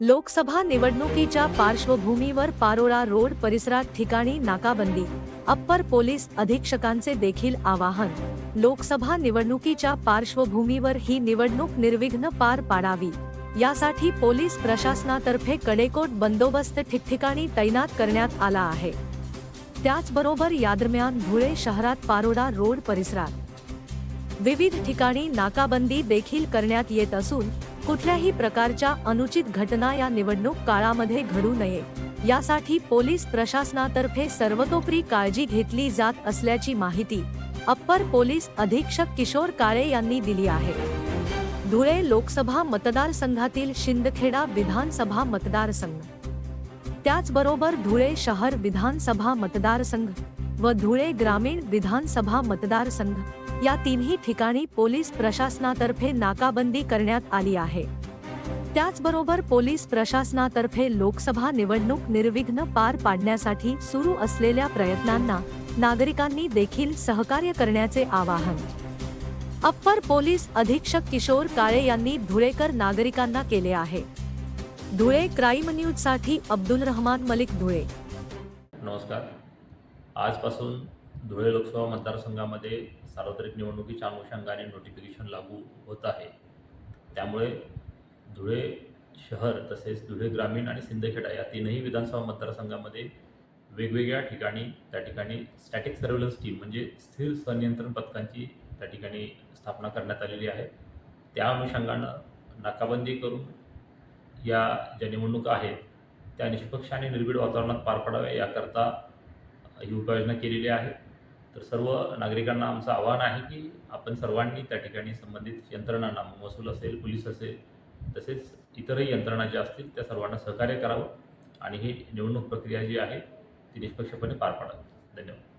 लोकसभा निवडणुकीच्या पार्श्वभूमीवर पारोळा रोड परिसरात ठिकाणी नाकाबंदी अप्पर पोलीस अधीक्षकांचे देखील आवाहन. लोकसभा निवडणुकीच्या पार्श्वभूमीवर ही निवडणूक निर्विघ्न पार पाडावी. यासाठी पोलीस प्रशासनातर्फे कडेकोट बंदोबस्त ठिकठिकाणी तैनात करण्यात आला आहे. त्याचबरोबर यादरम्यान धुळे शहरात पारोडा रोड परिसरात. विविध ठिकाणी नाकाबंदी देखील करण्यात येत असून कुठल्याही प्रकारच्या अनुचित घटना या निवडणूक काळामध्ये घडू नये. यासाठी पोलीस प्रशासनातर्फे सर्वतोपरी काळजी घेतली जात असल्याची माहिती अप्पर पोलीस अधीक्षक किशोर काळे यांनी दिली आहे. धुळे लोकसभा मतदारसंघातील शिंदखेडा विधानसभा मतदारसंघ. त्याचबरोबर धुळे शहर विधानसभा मतदारसंघ व धुळे ग्रामीण विधानसभा मतदारसंघ. या तिन्ही ठिकाणी पोलीस प्रशासनातर्फे नाकाबंदी करण्यात आली आहे. त्याचबरोबर पोलीस प्रशासनातर्फे लोकसभा निवडणूक निर्विघ्न पार पाडण्यासाठी सुरू असलेल्या प्रयत्नांना नागरिकांनी देखील सहकार्य करण्याचे आवाहन. अप्पर पोलीस अधीक्षक किशोर काळे यांनी धुळेकर नागरिकांना केले आहे. धुळे क्राईम न्यूजसाठी अब्दुल रहमान मलिक धुळे. नमस्कार. आजपासून धुळे लोकसभा मतदारसंघामध्ये सार्वत्रिक निवडणुकीच्या अनुषंगाने नोटिफिकेशन लागू होत आहे. त्यामुळे धुळे शहर तसेच धुळे ग्रामीण आणि सिंदखेडा या तीनही विधानसभा मतदारसंघामध्ये वेगवेगळ्या ठिकाणी त्या ठिकाणी स्टॅटिक सर्व्हेलन्स टीम म्हणजे स्थिर संनियंत्रण पथकांची त्या ठिकाणी स्थापना करण्यात आलेली आहे. त्या अनुषंगानं नाकाबंदी करून या ज्या निवडणुका आहेत त्या निष्पक्ष आणि निर्भीड वातावरणात पार पडाव्या याकरता ही उपाययोजना केलेली आहे. तर सर्व नागरिकांना आमचं आवाहन आहे की आपण सर्वांनी त्या ठिकाणी संबंधित यंत्रणांना महसूल असेल पोलीस असेल तसेच इतरही यंत्रणा ज्या असतील त्या सर्वांना सहकार्य करावं आणि ही निवडणूक प्रक्रिया जी आहे ती निष्पक्षपणे पार पाडावी. धन्यवाद.